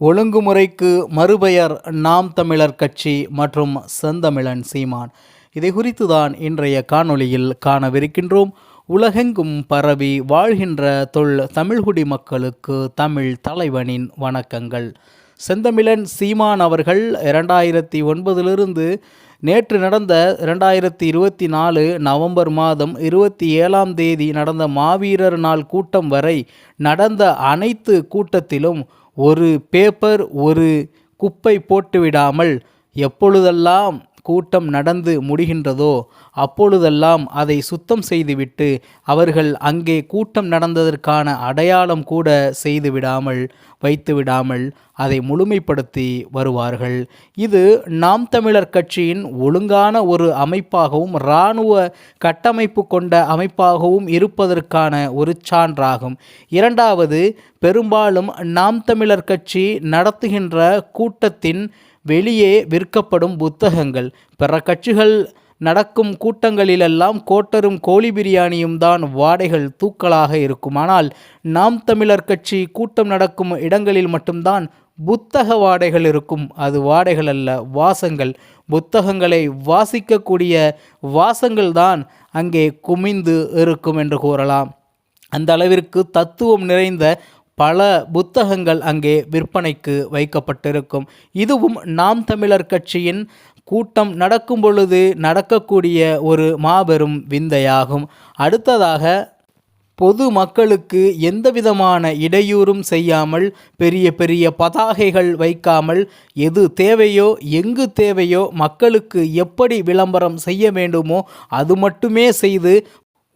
ஒழுங்குமுறைக்கு மறுபெயர் நாம் தமிழர் கட்சி மற்றும் செந்தமிழன் சீமான். இதை குறித்து தான் இன்றைய காணொளியில் காணவிருக்கின்றோம். உலகெங்கும் பரவி வாழ்கின்ற தொல் தமிழ்குடி மக்களுக்கு தமிழ் தலைவனின் வணக்கங்கள். செந்தமிழன் சீமான் அவர்கள் இரண்டாயிரத்தி ஒன்பதிலிருந்து நேற்று நடந்த இரண்டாயிரத்தி இருபத்தி நாலு நவம்பர் மாதம் இருபத்தி ஏழாம் தேதி நடந்த மாவீரர் நாள் கூட்டம் வரை நடந்த அனைத்து கூட்டத்திலும் ஒரு பேப்பர் ஒரு குப்பை போட்டுவிடாமல் எப்பொழுதெல்லாம் கூட்டம் நடந்து முடிகின்றதோ அப்பொழுதெல்லாம் அதை சுத்தம் செய்துவிட்டு அவர்கள் அங்கே கூட்டம் நடந்ததற்கான அடையாளம் கூட செய்து விடாமல் வைத்து விடாமல் அதை முழுமைப்படுத்தி வருவார்கள். இது நாம் தமிழர் கட்சியின் ஒழுங்கான ஒரு அமைப்பாகவும் இராணுவ கட்டமைப்பு கொண்ட அமைப்பாகவும் இருப்பதற்கான ஒரு சான்றாகும். இரண்டாவது பெரும்பாலும் நாம் தமிழர் கட்சி நடத்துகின்ற கூட்டத்தின் வெளியே விற்கப்படும் புத்தகங்கள். பிற கட்சிகள் நடக்கும் கூட்டங்களிலெல்லாம் கோட்டரும் கோழி பிரியாணியும் தான் வாடைகள் தூக்கலாக இருக்கும். ஆனால் நாம் தமிழர் கட்சி கூட்டம் நடக்கும் இடங்களில் மட்டும்தான் புத்தக வாடைகள் இருக்கும். அது வாடைகள் அல்ல வாசங்கள். புத்தகங்களை வாசிக்கக்கூடிய வாசங்கள் தான் அங்கே குமிந்து இருக்கும் என்று கூறலாம். அந்த அளவிற்கு தத்துவம் நிறைந்த பல புத்தகங்கள் அங்கே விற்பனைக்கு வைக்கப்பட்டிருக்கும். இதுவும் நாம் தமிழர் கட்சியின் கூட்டம் நடக்கும் பொழுது நடக்கக்கூடிய ஒரு மாபெரும் விந்தையாகும். அடுத்ததாக பொது மக்களுக்கு எந்த விதமான இடையூறும் செய்யாமல் பெரிய பெரிய பதாகைகள் வைக்காமல் எது தேவையோ எங்கு தேவையோ மக்களுக்கு எப்படி விளம்பரம் செய்ய வேண்டுமோ அது மட்டுமே செய்து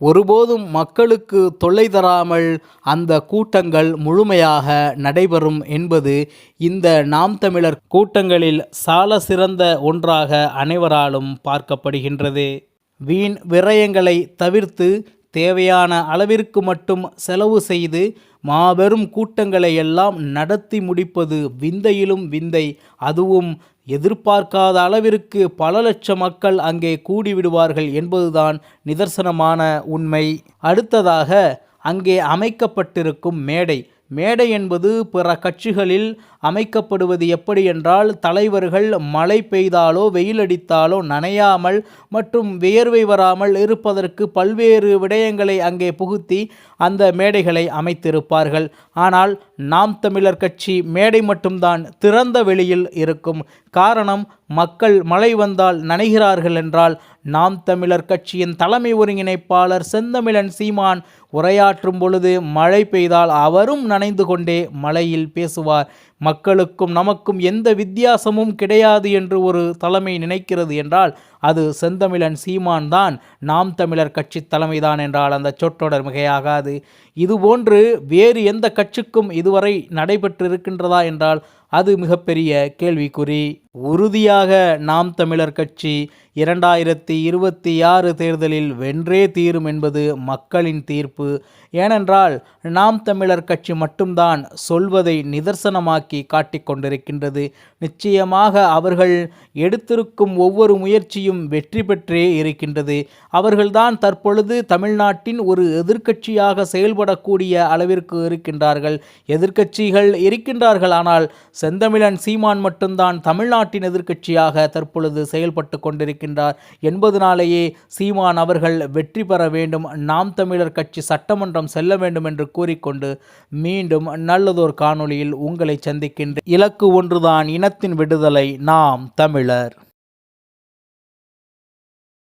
ஒருபோதும் மக்களுக்கு தொல்லை தராமல் அந்த கூட்டங்கள் முழுமையாக நடைபெறும் என்பது இந்த நாம் தமிழர் கூட்டங்களில் சால சிறந்த ஒன்றாக அனைவராலும் பார்க்கப்படுகின்றது. வீண் விரயங்களை தவிர்த்து தேவையான அளவிற்கு மட்டும் செலவு செய்து மாபெரும் கூட்டங்களை எல்லாம் நடத்தி முடிப்பது விந்தையிலும் விந்தை. அதுவும் எதிர்பார்க்காத அளவிற்கு பல லட்சம் மக்கள் அங்கே கூடிவிடுவார்கள் என்பதுதான் நிதர்சனமான உண்மை. அடுத்ததாக அங்கே அமைக்கப்பட்டிருக்கும் மேடை. மேடை என்பது பிற கட்சிகளில் அமைக்கப்படுவது எப்படி என்றால் தலைவர்கள் மழை பெய்தாலோ வெயில் அடித்தாலோ நனையாமல் மற்றும் வியர்வை வராமல் இருப்பதற்கு பல்வேறு விடயங்களை அங்கே புகுத்தி அந்த மேடைகளை அமைத்திருப்பார்கள். ஆனால் நாம் தமிழர் கட்சி மேடை மட்டும்தான் திறந்த வெளியில் இருக்கும். காரணம் மக்கள் மழை வந்தால் நனைகிறார்கள் என்றால் நாம் தமிழர் கட்சியின் தலைமை ஒருங்கிணைப்பாளர் செந்தமிழன் சீமான் உரையாற்றும் பொழுது மழை பெய்தால் அவரும் நனைந்து கொண்டே மழையில் பேசுவார். மக்களுக்கும் நமக்கும் எந்த வித்தியாசமும் கிடையாது என்று ஒரு தலைமை நினைக்கிறது என்றால் அது செந்தமிழன் சீமான் தான் நாம் தமிழர் கட்சி தலைமைதான் என்றால் அந்த சொற்றொடர் மிகையாகாது. இதுபோன்று வேறு எந்த கட்சிக்கும் இதுவரை நடைபெற்றிருக்கின்றதா என்றால் அது மிகப்பெரிய கேள்விக்குறி. உறுதியாக நாம் தமிழர் கட்சி இரண்டாயிரத்தி இருபத்தி ஆறு தேர்தலில் வென்றே தீரும் என்பது மக்களின் தீர்ப்பு. ஏனென்றால் நாம் தமிழர் கட்சி மட்டும்தான் சொல்வதை நிதர்சனமாக்கி காட்டிக் கொண்டிருக்கின்றது. நிச்சயமாக அவர்கள் எடுத்திருக்கும் ஒவ்வொரு முயற்சியும் வெற்றி பெற்றே இருக்கின்றது. அவர்கள்தான் தற்பொழுது தமிழ்நாட்டின் ஒரு எதிர்க்கட்சியாக செயல்படக்கூடிய அளவிற்கு இருக்கின்றார்கள். எதிர்க்கட்சிகள் இருக்கின்றார்கள். ஆனால் செந்தமிழன் சீமான் மட்டும்தான் தமிழ்நாட்டின் எதிர்க்கட்சியாக தற்பொழுது செயல்பட்டு கொண்டிருக்கின்றார். என்பதனாலேயே சீமான் அவர்கள் வெற்றி பெற வேண்டும். நாம் தமிழர் கட்சி சட்டமன்றம் செல்ல வேண்டும் என்று கூறிக்கொண்டு மீண்டும் நல்லதொரு காணொளியில் உங்களை சந்திக்கின்ற இலக்கு ஒன்றுதான் இனத்தின் விடுதலை. நாம் தமிழர்.